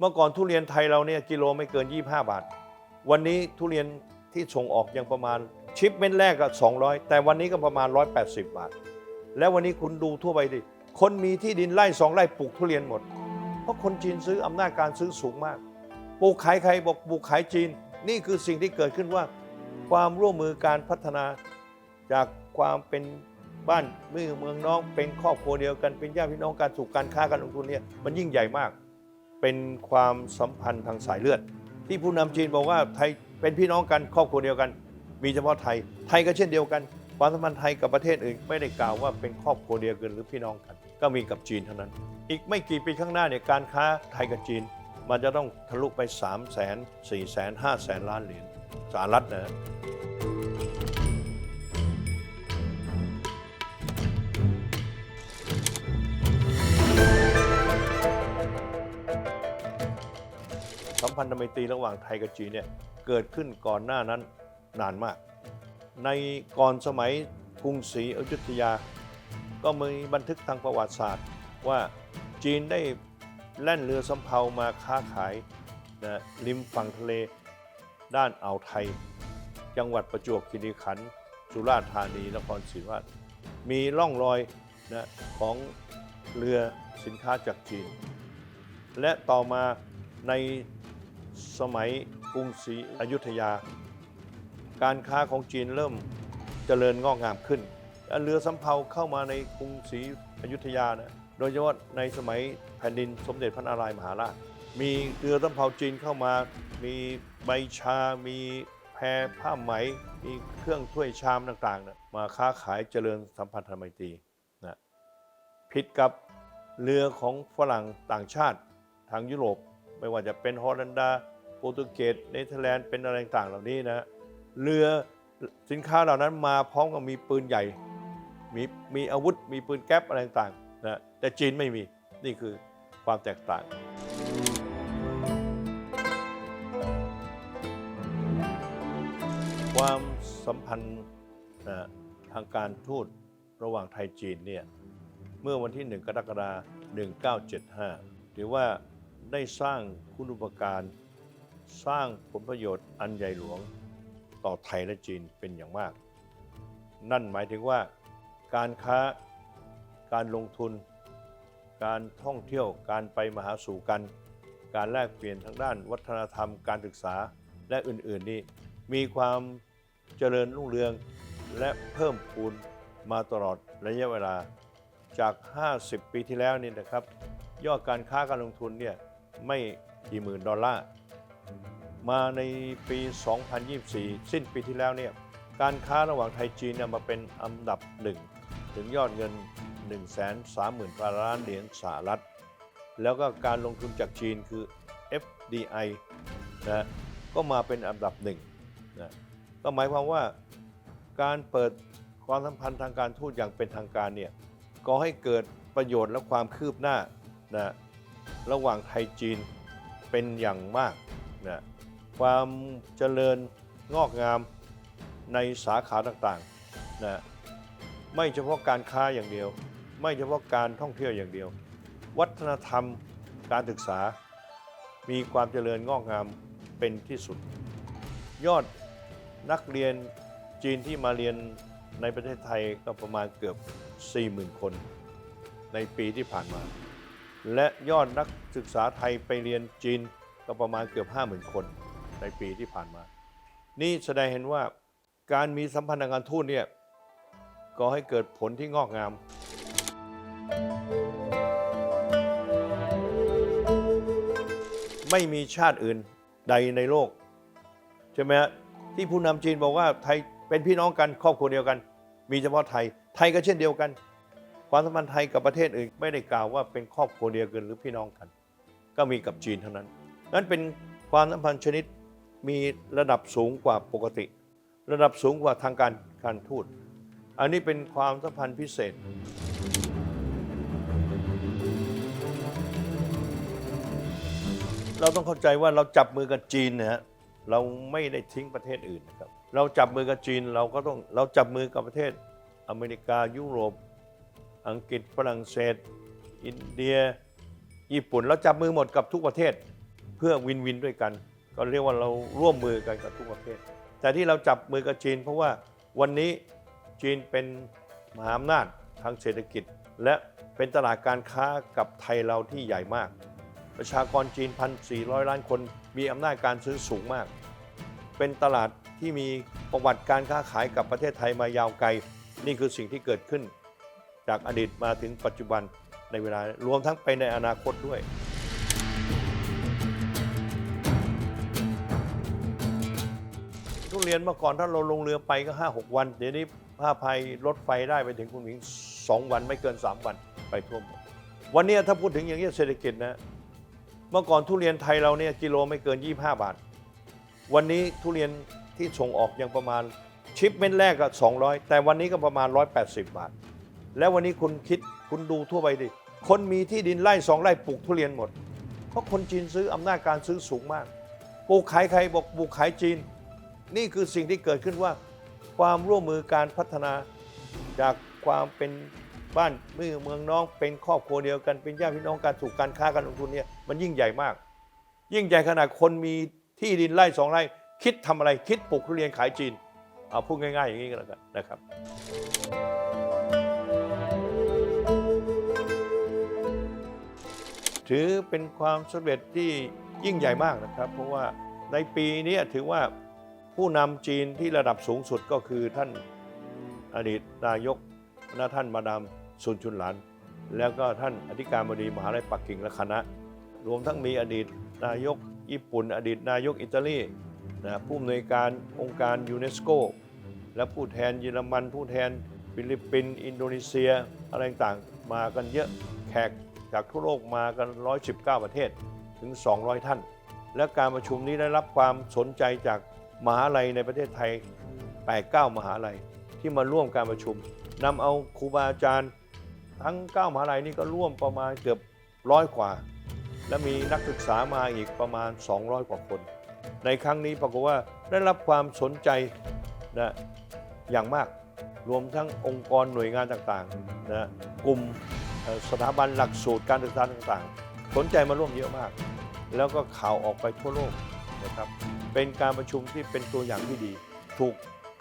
เมื่อก่อนทุเรียนไทยเราเนี่ยกิโลไม่เกิน 25 บาท วันนี้ทุเรียนที่ส่งออกยังประมาณชิปเม็ดแรกก็ 200 แต่วันนี้ก็ประมาณ 180 บาท แล้ววันนี้คุณดูทั่วไปดิ คนมีที่ดินไร่สองไร่ปลูกทุเรียนหมด เพราะคนจีนซื้ออำนาจการซื้อสูงมาก ปลูกขายใครบอกปลูกขายจีน นี่คือสิ่งที่เกิดขึ้นว่า ความร่วมมือการพัฒนาจากความเป็นบ้านเมืองเมืองน้องเป็นครอบครัวเดียวกันเป็นญาติพี่น้องการสู่การค้าการลงทุนเนี่ยมันยิ่งใหญ่มาก เป็นความสัมพันธ์ทางสายเลือด ที่ผู้นำจีนบอกว่าไทยเป็นพี่น้องกันครอบครัวเดียวกัน มีเฉพาะไทย ไทยก็เช่นเดียวกันความสัมพันธ์ไทยกับประเทศอื่นไม่ได้กล่าวว่าเป็นครอบครัวเดียวกันหรือพี่น้องกัน ก็มีกับจีนเท่านั้น อีกไม่กี่ปีข้างหน้าเนี่ยการค้าไทยกับจีน มันจะต้องทะลุไป 3 0 0 0 0 0 4 0 0 0 0 5 0 0 0 0 ล้านเหรียญสหรัฐนะ พันธไมตรีระหว่างไทยกับจีนเนี่ยเกิดขึ้นก่อนหน้านั้นนานมาก ในก่อนสมัยกรุงศรีอยุธยา ก็มีบันทึกทางประวัติศาสตร์ว่าจีนได้แล่นเรือสำเภามาค้าขายนะริมฝั่งทะเลด้านอ่าวไทย จังหวัดประจวบคีรีขันธ์สุราษฎร์ธานีนครศรีธรรมราชมีร่องรอยนะของเรือสินค้าจากจีน และต่อมาใน สมัยกรุงศรีอยุธยา การค้าของจีนเริ่มเจริญงอกงามขึ้นเรือสำเภาเข้ามาในกรุงศรีอยุธยานะโดยเฉพาะในสมัยแผ่นดินสมเด็จพระนารายณ์มหาราช มีเรือสำเภาจีนเข้ามา มีใบชา มีแพผ้าไหม มีเครื่องถ้วยชามต่างๆนะมาค้าขายเจริญสัมพันธไมตรีนะผิดกับเรือของฝรั่งต่างชาติทางยุโรป ไม่ว่าจะเป็นฮอลันดาโปรตุเกสเนเธอร์แลนด์เป็นอะไรต่างเหล่านี้นะเรือสินค้าเหล่านั้นมาพร้อมกับมีปืนใหญ่มีมีอาวุธมีปืนแก๊ปอะไรต่างนะแต่จีนไม่มีนี่คือความแตกต่างความสัมพันธ์นะทางการทูตระหว่างไทยจีนเนี่ยเมื่อวันที่ 1 กรกฎาคม1975 ถือว่า ได้สร้างคุณอุปการสร้างผลประโยชน์อันใหญ่หลวงต่อไทยและจีนเป็นอย่างมาก นั่นหมายถึงว่า การค้าการลงทุน การท่องเที่ยวการไปมาหาสู่กัน การแลกเปลี่ยนทางด้านวัฒนธรรมการศึกษาและอื่น ๆ นี้มีความเจริญรุ่งเรืองและเพิ่มพูนมาตลอดระยะเวลาจาก 50 ปีที่แล้วนี่นะครับ ยอดการค้าการลงทุนเนี่ย ไม่กี่หมื่นดอลลาร์ มาในปี 2024 สิ้นปีที่แล้วเนี่ยการค้าระหว่างไทยจีนนมาเป็นอันดับหนึ่งถึงยอดเงิน 1 3 0 0 0 0ล้านเหรียญสหรัฐ แล้วก็การลงทุนจากจีนคือ FDI นะก็มาเป็นอันดับหนึ่งนะก็หมายความว่าการเปิดความสัมพันธ์ทางการทูตอย่างเป็นทางการเนี่ยก็ให้เกิดประโยชน์และความคืบหน้านะ ระหว่างไทยจีนเป็นอย่างมากนะความเจริญงอกงามในสาขาต่างๆนะไม่เฉพาะการค้าอย่างเดียว ไม่เฉพาะการท่องเที่ยวอย่างเดียว วัฒนธรรมการศึกษา มีความเจริญงอกงามเป็นที่สุด ยอดนักเรียนจีนที่มาเรียนในประเทศไทยก็ประมาณเกือบ 40,000 คน ในปีที่ผ่านมา และยอดนักศึกษาไทยไปเรียนจีนก็ประมาณเกือบ 50,000 คนในปีที่ผ่านมา นี่แสดงเห็นว่าการมีสัมพันธ์ทางการทูตเนี่ยก็ให้เกิดผลที่งอกงาม ไม่มีชาติอื่นใดในโลก ใช่ไหมฮะที่ผู้นำจีนบอกว่าไทยเป็นพี่น้องกันครอบครัวเดียวกัน มีเฉพาะไทย ไทยก็เช่นเดียวกัน ความสัมพันธ์ไทยกับประเทศอื่นไม่ได้กล่าวว่าเป็นครอบครัวเดียวกันหรือพี่น้องกัน ก็มีกับจีนเท่านั้น นั้นเป็นความสัมพันธ์ชนิดมีระดับสูงกว่าปกติ ระดับสูงกว่าทางการการทูต อันนี้เป็นความสัมพันธ์พิเศษ เราต้องเข้าใจว่าเราจับมือกับจีนนะฮะเราไม่ได้ทิ้งประเทศอื่นนะครับ เราจับมือกับจีนเราก็ต้องเราจับมือกับประเทศอเมริกายุโรป อังกฤษฝรั่งเศส อินเดีย ญี่ปุ่นเราจับมือหมดกับทุกประเทศเพื่อวินวินด้วยกัน ก็เรียกว่าเราร่วมมือกันกับทุกประเทศ แต่ที่เราจับมือกับจีน เพราะว่าวันนี้จีนเป็นมหาอำนาจทางเศรษฐกิจ และเป็นตลาดการค้ากับไทยเราที่ใหญ่มาก ประชากรจีน 1,400 ล้านคนมีอำนาจการซื้อสูงมาก เป็นตลาดที่มีประวัติการค้าขายกับประเทศไทยมายาวไกล นี่คือสิ่งที่เกิดขึ้น จากอดีตมาถึงปัจจุบันในเวลารวมทั้งไปในอนาคตด้วย ทุเรียนเมื่อก่อนถ้าเราลงเรือไปก็ 5 6 วัน เดี๋ยวนี้ผ้าภัยรถไฟได้ไปถึงคุณหมิง 2 วันไม่เกิน 3 วันไปทั่วหมดวันนี้ถ้าพูดถึงอย่างนี้เศรษฐกิจนะเมื่อก่อนทุเรียนไทยเราเนี่ยกิโลไม่เกิน 25 บาท วันนี้ทุเรียนที่ส่งออกยังประมาณชิปเมนต์แรกก็200 แต่วันนี้ก็ประมาณ 180 บาท แล้ววันนี้คุณคิดคุณดูทั่วไปดิ คนมีที่ดินไร่สองไร่ปลูกทุเรียนหมด เพราะคนจีนซื้ออำนาจการซื้อสูงมาก ปลูกขายใครบอกปลูกขายจีน นี่คือสิ่งที่เกิดขึ้นว่า ความร่วมมือการพัฒนาจากความเป็นบ้านเมืองเมืองน้องเป็นครอบครัวเดียวกันเป็นญาติพี่น้องการถูกการค้าการลงทุนเนี่ยมันยิ่งใหญ่มาก ยิ่งใหญ่ขนาดคนมีที่ดินไร่สองไร่คิดทำอะไรคิดปลูกทุเรียนขายจีนเอาพูดง่ายๆอย่างนี้ก็แล้วกันนะครับ ถือเป็นความสำเร็จที่ยิ่งใหญ่มากนะครับ เพราะว่าในปีนี้ถือว่าผู้นำจีนที่ระดับสูงสุดก็คือท่านอดีตนายกและท่านมาดามซุนชุนหลาน แล้วก็ท่านอธิการบดีมหาลัยปักกิ่งและคณะ รวมทั้งมีอดีตนายกญี่ปุ่น อดีตนายกอิตาลีนะผู้อำนวยการองค์การยูเนสโก และผู้แทนเยอรมัน ผู้แทนฟิลิปปินส์อินโดนีเซียอะไรต่างมากันเยอะแขก จากทั่วโลกมากัน 119 ประเทศถึง 200 ท่าน และการประชุมนี้ได้รับความสนใจจากมหาลัยในประเทศไทย 8-9 มหาลัยที่มาร่วมการประชุมนำเอาครูบาอาจารย์ ทั้ง 9 มหาลัยนี่ก็ร่วมประมาณเกือบร้อยกว่า และมีนักศึกษามาอีกประมาณ 200 กว่าคน ในครั้งนี้ปรากฏว่าได้รับความสนใจนะอย่างมากรวมทั้งองค์กรหน่วยงานต่างๆนะกลุ่ม สถาบันหลักสูตรการศึกษาต่างๆ สนใจมาร่วมเยอะมาก แล้วก็ข่าวออกไปทั่วโลกนะครับ เป็นการประชุมที่เป็นตัวอย่างที่ดี ถูก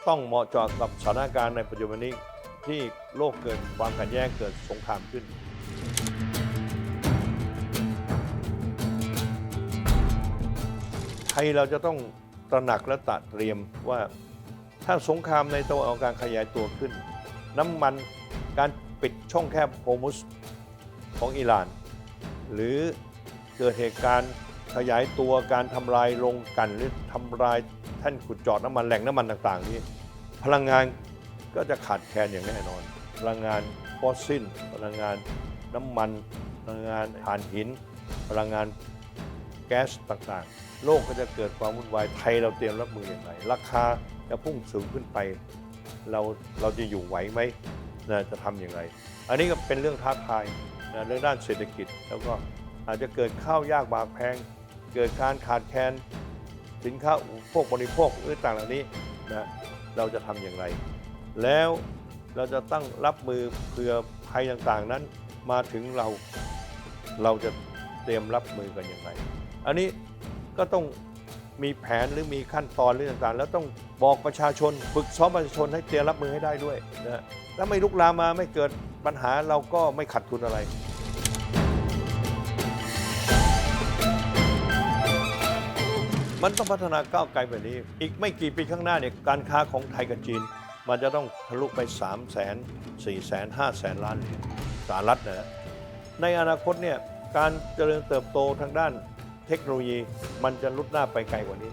ต้องเหมาะเจาะกับสถานการณ์ในปัจจุบันนี้ที่โลกเกิดความขัดแย้งเกิดสงครามขึ้น ไทยเราจะต้องตระหนักและตระเตรียมว่าถ้าสงครามในตะวันออกกลางขยายตัวขึ้น น้ำมันการปิดช่องแคบโฮมุส ของอิหร่าน หรือเกิดเหตุการณ์ขยายตัวการทำลายลงกลันหรือทำลายแท่านขุดเจอดน้ำมันแหล่งน้ำมันต่างๆ นี้ พลังงานก็จะขาดแคลนอย่างแน่นอน พลังงานฟอสซิลพลังงานน้ำมัน พลังงานถ่านหิน พลังงานแก๊สต่างๆ โลกก็จะเกิดความวุ่นวายไทยเราเตรียมรับมืออย่างไรราคาจะพุ่งสูงขึ้นไป เราเราจะอยู่ไหวไหมนะจะทำอย่างไร อันนี้ก็เป็นเรื่องท้าทาย นะเรื่องด้านเศรษฐกิจ แล้วก็อาจจะเกิดข้าวยากหมากแพง เกิดการขาดแคลนสินค้าอุปโภคบริโภคหรือต่างเหล่านี้นะเราจะทำอย่างไร แล้วเราจะตั้งรับมือเผื่อภัยต่างๆนั้น มาถึงเราเราจะเตรียมรับมือกันอย่างไร อันนี้ก็ต้องมีแผนหรือมีขั้นตอนหรือต่างๆ แล้วต้อง บอกประชาชนฝึกซ้อมประชาชนให้เตรียมรับมือให้ได้ด้วยนะถ้าไม่ลุกลามมาไม่เกิดปัญหาเราก็ไม่ขัดทุนอะไรมันต้องพัฒนาก้าวไกลแบบนี้ อีกไม่กี่ปีข้างหน้าเนี่ยการค้าของไทยกับจีน มันจะต้องทะลุไป3 0 0 0 0 4 0 0 0 5 0 0 0 0ล้านเหรียญสหรัฐนะฮะในอนาคตเนี่ยการเจริญเติบโตทางด้านเทคโนโลยี มันจะลุดหน้าไปไกลกว่านี้